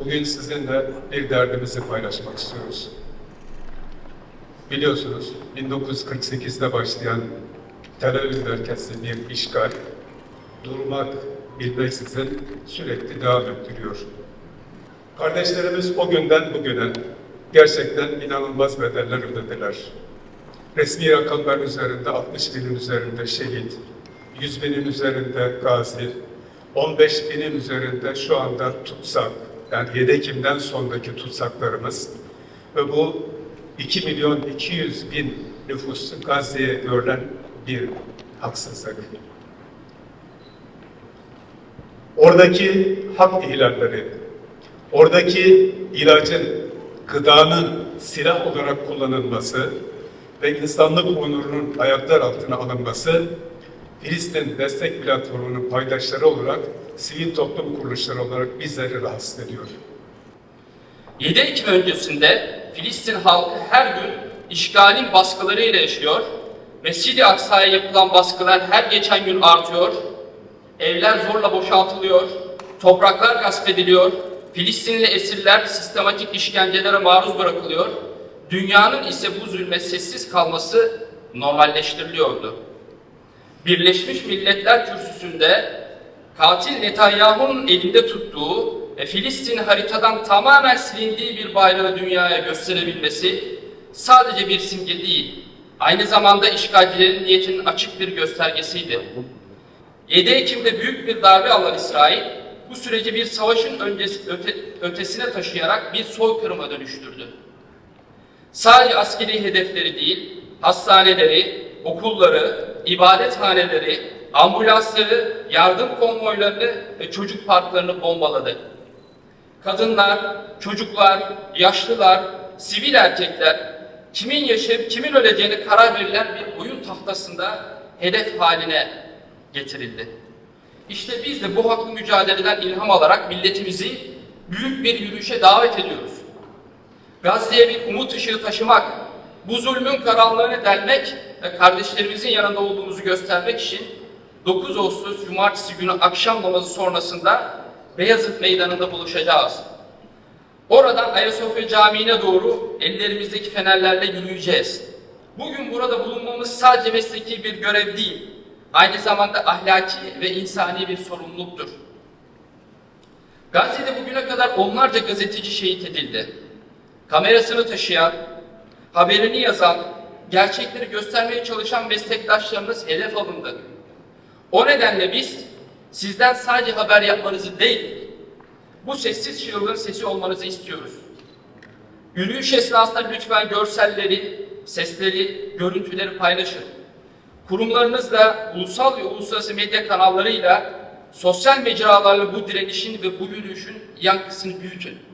Bugün sizinle bir derdimizi paylaşmak istiyoruz. Biliyorsunuz 1948'de başlayan Tel Aviv merkezli bir işgal durmak bilmeksizin sürekli devam ettiriyor. Kardeşlerimiz o günden bugüne gerçekten inanılmaz bedeller ödediler. Resmi rakamlar üzerinde 60 binin üzerinde şehit, 100 binin üzerinde gazi, 15 binin üzerinde şu anda tutsak, yani 7 Ekim'den sonraki tutsaklarımız ve bu 2 milyon 200 bin nüfusu Gazze'ye görülen bir haksızlık. Oradaki hak ihlalleri, oradaki ilacın, gıdanın silah olarak kullanılması ve insanlık onurunun ayaklar altına alınması, Filistin Destek Platformu'nun paydaşları olarak sivil toplum kuruluşları olarak bizleri rahatsız ediyor. 7 Ekim öncesinde Filistin halkı her gün işgalin baskılarıyla yaşıyor. Mescid-i Aksa'ya yapılan baskılar her geçen gün artıyor. Evler zorla boşaltılıyor. Topraklar gasp ediliyor. Filistinli esirler sistematik işkencelere maruz bırakılıyor. Dünyanın ise bu zulme sessiz kalması normalleştiriliyordu. Birleşmiş Milletler Kürsüsü'nde katil Netanyahu'nun elinde tuttuğu ve Filistin haritadan tamamen silindiği bir bayrağı dünyaya gösterebilmesi sadece bir simge değil, aynı zamanda işgalcilerin niyetinin açık bir göstergesiydi. 7 Ekim'de büyük bir darbe alan İsrail, bu süreci bir savaşın öncesi, öte- ötesine taşıyarak bir soykırıma dönüştürdü. Sadece askeri hedefleri değil, hastaneleri, okulları, ibadethaneleri, ambulansları, yardım konvoylarını ve çocuk parklarını bombaladı. Kadınlar, çocuklar, yaşlılar, sivil erkekler, kimin yaşayıp kimin öleceğini karar verilen bir oyun tahtasında hedef haline getirildi. İşte biz de bu haklı mücadeleden ilham alarak milletimizi büyük bir yürüyüşe davet ediyoruz. Gazze'ye bir umut ışığı taşımak, bu zulmün karanlığını delmek kardeşlerimizin yanında olduğumuzu göstermek için 9 Ağustos Cumartesi günü akşam namazı sonrasında Beyazıt Meydanı'nda buluşacağız. Oradan Ayasofya Camii'ne doğru ellerimizdeki fenerlerle yürüyeceğiz. Bugün burada bulunmamız sadece mesleki bir görev değil, aynı zamanda ahlaki ve insani bir sorumluluktur. Gazze'de bugüne kadar onlarca gazeteci şehit edildi. Kamerasını taşıyan, haberini yazan, gerçekleri göstermeye çalışan meslektaşlarımız hedef alındı. O nedenle biz sizden sadece haber yapmanızı değil, bu sessiz çığlığın sesi olmanızı istiyoruz. Yürüyüş esnasında lütfen görselleri, sesleri, görüntüleri paylaşın. Kurumlarınızla, ulusal ve uluslararası medya kanallarıyla, sosyal mecralarla bu direnişin ve bu yürüyüşün yankısını büyütün.